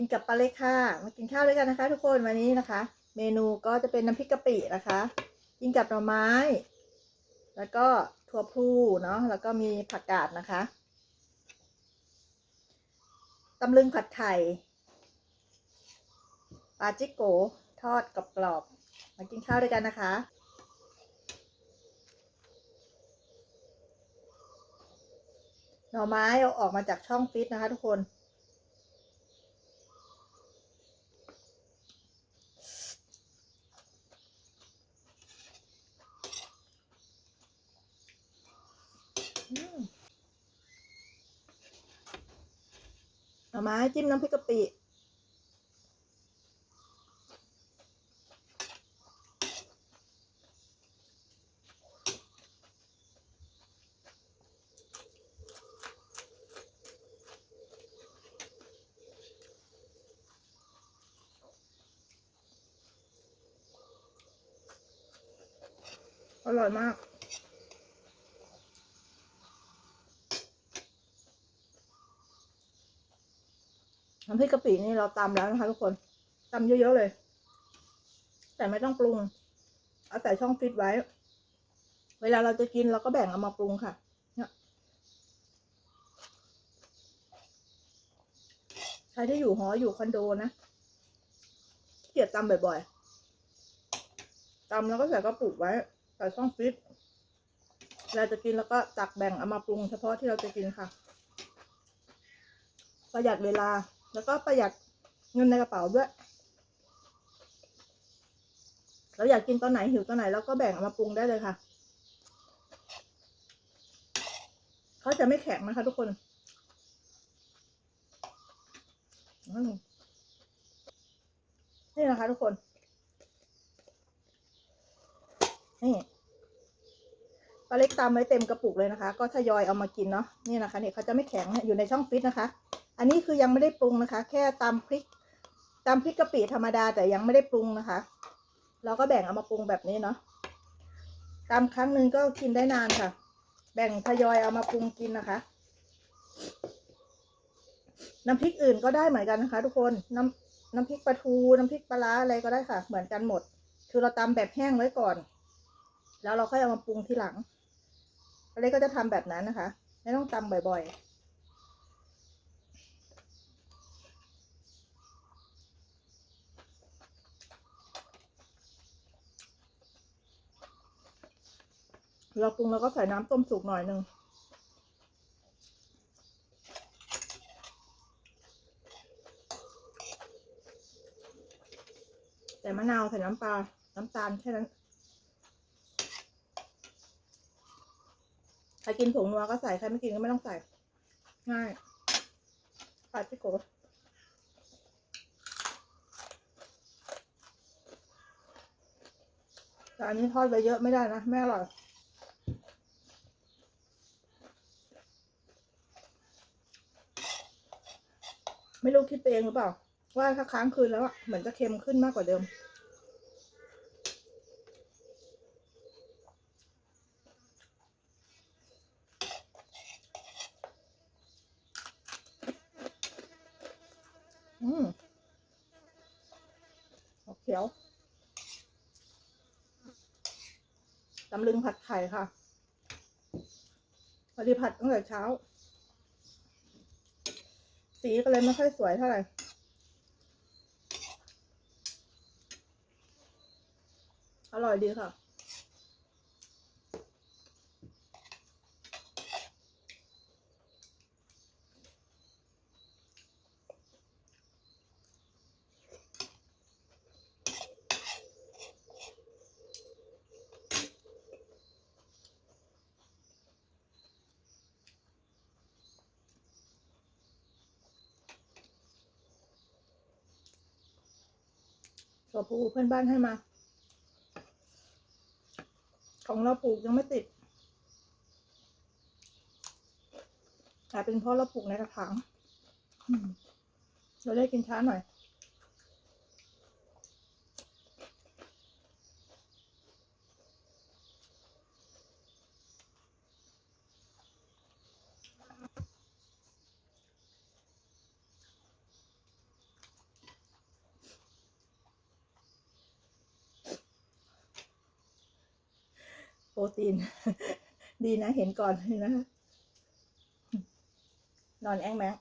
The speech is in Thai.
กินกับปลาเล็กค่ะ มากินข้าวด้วยกันนะคะ ทุกคนวันนี้นะคะ เมนูก็จะเป็นน้ำพริกกะปินะคะ กินกับหน่อไม้ แล้วก็ถั่วพลูเนาะแล้วก็มีผักกาดนะคะตำลึงผัดไข่ปลาจิโกทอดกรอบๆมากินข้าวด้วยกันนะคะ หน่อไม้เอาออกมาจากช่องฟิตนะคะทุกคน หน่อไม้จิ้มน้ำพริกกะปิอร่อยมาก น้ำพริกกะปินี่เราตำแล้วนะคะทุกคนตำเยอะๆเลย แต่ไม่ต้องปรุง เอาใส่ช่องฟิตไว้ เวลาเราจะกินเราก็แบ่งเอามาปรุงค่ะเนี่ยใครที่อยู่หออยู่คอนโดนะเกลียดตำบ่อยๆตำแล้วก็ใส่กระปุกไว้ใส่ช่องฟิตเวลาจะกินแล้วก็ตักแบ่งเอามาปรุงเฉพาะที่เราจะกินค่ะ ประหยัดเวลา แล้วก็ประหยัดเงินในกระเป๋าด้วย เราอยากกินตอนไหนหิวตอนไหนเราก็แบ่งเอามาปรุงได้เลยค่ะ เขาจะไม่แข็งนะคะทุกคนนี่นะคะทุกคน นี่ปลาเล็กตามไว้เต็มกระปุกเลยนะคะ ก็ทยอยเอามากินเนาะ นี่นะคะเนี่ยเขาจะไม่แข็งอยู่ในช่องฟิตนะคะ อันนี้คือยังไม่ได้ปรุงนะคะ แค่ตำพริกตำพริกกะปิธรรมดาแต่ยังไม่ได้ปรุงนะคะ เราก็แบ่งเอามาปรุงแบบนี้เนาะตำครั้งหนึ่งก็กินได้นานค่ะ แบ่งทยอยเอามาปรุงกินนะคะ น้ำพริกอื่นก็ได้เหมือนกันนะคะ ทุกคนน้ำน้ำพริกปลาทูน้ำพริกปลาร้าอะไรก็ได้ค่ะ เหมือนกันหมด คือเราตำแบบแห้งไว้ก่อน แล้วเราค่อยเอามาปรุงทีหลังอะไรก็จะทำแบบนั้นนะคะ ไม่ต้องตำบ่อยๆ เราปรุงแล้วก็ใส่น้ำต้มสุกหน่อยหนึ่งแต่มะนาวใส่น้ำปลา น้ำตาลแค่นั้น ใครกินผงนัวก็ใส่ ใครไม่กินก็ไม่ต้องใส่ ง่ายปัดที่โกะแต่อันนี้ทอดไปเยอะไม่ได้นะ ไม่อร่อย ไม่รู้คิดเองหรือเปล่า ว่าถ้าค้างคืนแล้วอะเหมือนจะเค็มขึ้นมากกว่าเดิม อืมออกเขียวตำลึงผัดไข่ค่ะพอดีผัดตั้งแต่เช้า สีก็เลยไม่ค่อยสวยเท่าไหร่อร่อยดีค่ะ ตัวปลูกเพื่อนบ้านให้มา ของเราปลูกยังไม่ติดแต่เป็นเพราะเราปลูกในกระถางเราได้กินช้าหน่อย ปรตีน ดีนะเห็นก่อนเลยนะคะนอนแอ้งแมง